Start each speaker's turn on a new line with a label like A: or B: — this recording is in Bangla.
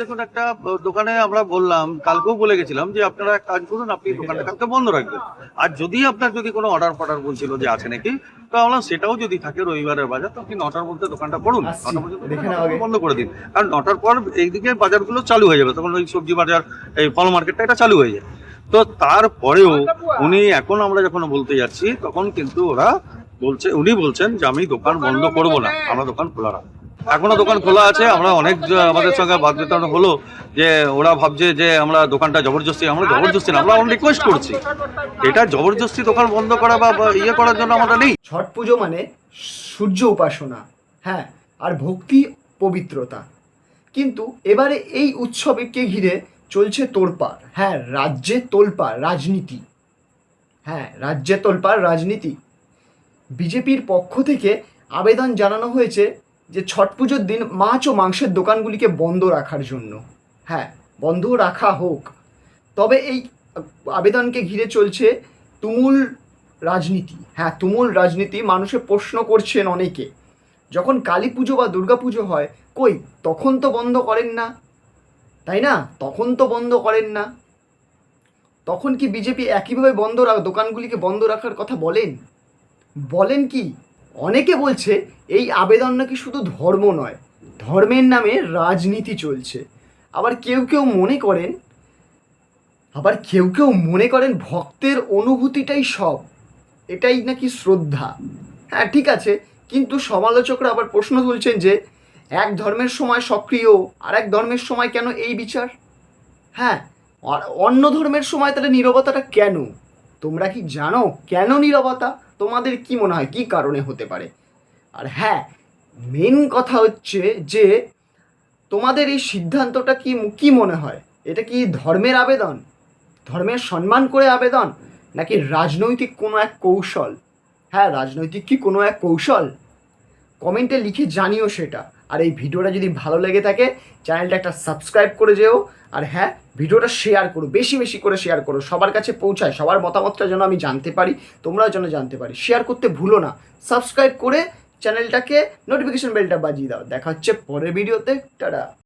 A: দেখুন একটা দোকানে আমরা বললাম কালকেও বলে গেছিলাম যে আপনারা এক কাজ করুন আপনি দোকানটা কালকে বন্ধ রাখবেন। আর যদি আপনার যদি কোনো অর্ডার ফর্ডার বলছিল যে আছে নাকি তো আমরা সেটাও যদি থাকে রবিবারের বাজার তো আপনি নটার মধ্যে দোকানটা করুন। নটা পর্যন্ত। বন্ধ করে দিন। কারণ নটার পর এইদিকে বাজারগুলো চালু হয়ে যাবে তখন ওই সবজি বাজার এই ফল মার্কেটটা এটা চালু হয়ে যায় তো তারপরেও উনি এখন আমরা যখন বলতে যাচ্ছি তখন কিন্তু ওরা বলছে উনি বলছেন যে আমি দোকান বন্ধ করব না আমরা দোকান খোলা রাখব। এখনও দোকান খোলা আছে, আমরা অনেক আমাদের সঙ্গে বিতরণ হলো যে ওরা ভাবছে যে আমরা দোকানটা জবরদস্তি, আমরা জবরদস্তি না, আমরা রিকোয়েস্ট করছি। এটা জবরদস্তি দোকান বন্ধ করা বা ইয়ে করার জন্য আমরা নেই।
B: ছট পুজো মানে সূর্য উপাসনা হ্যাঁ আর ভক্তি পবিত্রতা। কিন্তু এবারে এই উৎসবকে ঘিরে চলছে তোলপাড় হ্যাঁ রাজ্যে তোলপাড়, রাজনীতি। হ্যাঁ রাজ্যে তোলপাড়, রাজনীতি। বিজেপির পক্ষ থেকে আবেদন জানানো হয়েছে যে ছট পুজোর দিন মাছ ও মাংসের দোকানগুলিকে বন্ধ রাখার জন্য। হ্যাঁ বন্ধ রাখা হোক। তবে এই আবেদনকে ঘিরে চলছে তুমুল রাজনীতি। হ্যাঁ তুমুল রাজনীতি, মানুষে প্রশ্ন করছেন অনেকে। যখন কালী পুজো বা দুর্গা পুজো হয়, কই, তখন তো বন্ধ করেন না। তাই না? তখন তো বন্ধ করেন না। তখন কি বিজেপি একইভাবে বন্ধ রাখ দোকানগুলিকে বন্ধ রাখার কথা বলেন? বলেন কি? অনেকে বলছে এই আবেদন নাকি শুধু ধর্ম নয়, ধর্মের নামে রাজনীতি চলছে। আবার কেউ কেউ মনে করেন, আবার কেউ কেউ মনে করেন ভক্তের অনুভূতিটাই সব, এটাই নাকি শ্রদ্ধা। হ্যাঁ ঠিক আছে, কিন্তু সমালোচকরা আবার প্রশ্ন তুলছেন যে এক ধর্মের সময় সক্রিয়, আর এক ধর্মের সময় কেন এই বিচার? হ্যাঁ অন্য ধর্মের সময় তাহলে নীরবতাটা কেন? তোমরা কি জানো কেন নীরবতা? তোমাদের কি মনে হয়, কি কারণে হতে পারে? আর হ্যাঁ মেন কথা হচ্ছে যে, তোমাদের এই সিদ্ধান্তটা কি কি মনে হয়? এটা কি ধর্মের আবেদন? ধর্মের সম্মান করে আবেদন? নাকি রাজনৈতিক কোনো এক কৌশল? হ্যাঁ রাজনৈতিক কি কোনো এক কৌশল? কমেন্টে লিখে জানিও সেটা। আর এই ভিডিওটা যদি ভালো লেগে থাকে চ্যানেলটা একটা সাবস্ক্রাইব করে যেও। আর হ্যাঁ ভিডিওটা শেয়ার করো, বেশি বেশি করে শেয়ার করো। সবার কাছে পৌঁছায়, সবার মতামতটা যেন আমি জানতে পারি, তোমরাও যেন জানতে পারি। শেয়ার করতে ভুলো না। সাবস্ক্রাইব করে চ্যানেলটাকে নোটিফিকেশন বেলটা বাজিয়ে দাও। দেখা হচ্ছে পরের ভিডিওতে টাটা